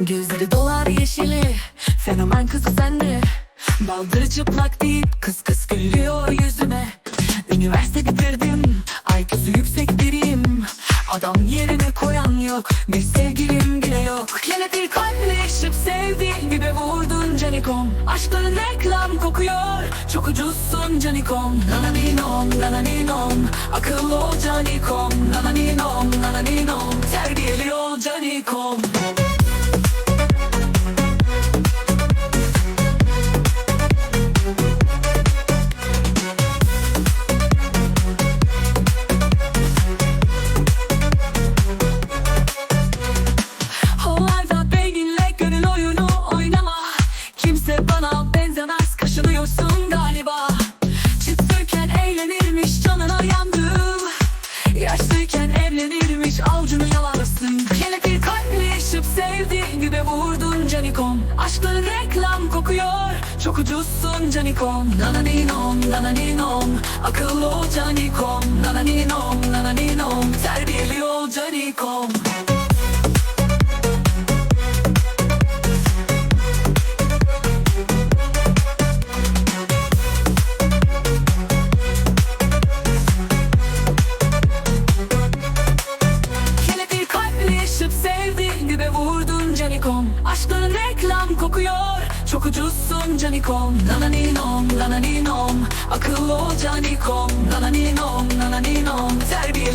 Gözleri dolar yeşili Fenomen kızı sende Baldırı çıplak deyip kız kız gülüyor yüzüme. Üniversite bitirdim IQ'su yüksek biriyim. Adam yerine koyan yok Bir sevgilim bile yok. Yine bir kalple yaşıp sevdiğin gibi vurdun canikom. Aşkların reklam kokuyor Çok ucuzsun canikom. Nananinom nananinom Akıllı ol canikom. Nananinom nananinom Terbiyeli ol canikom Aşkların reklam kokuyor. Çok ucuzsun canikom Nananinom nananinom Akıllı ol canikom Nananinom nananinom Terbiyeli ol canikom kalple yaşıp sevdiğin gibi vurdun canikom Aşkların reklam kokuyor. Çok ucuzsun canikom Nananinom nananinom Akıllı ol canikom Nananinom nananinom canikom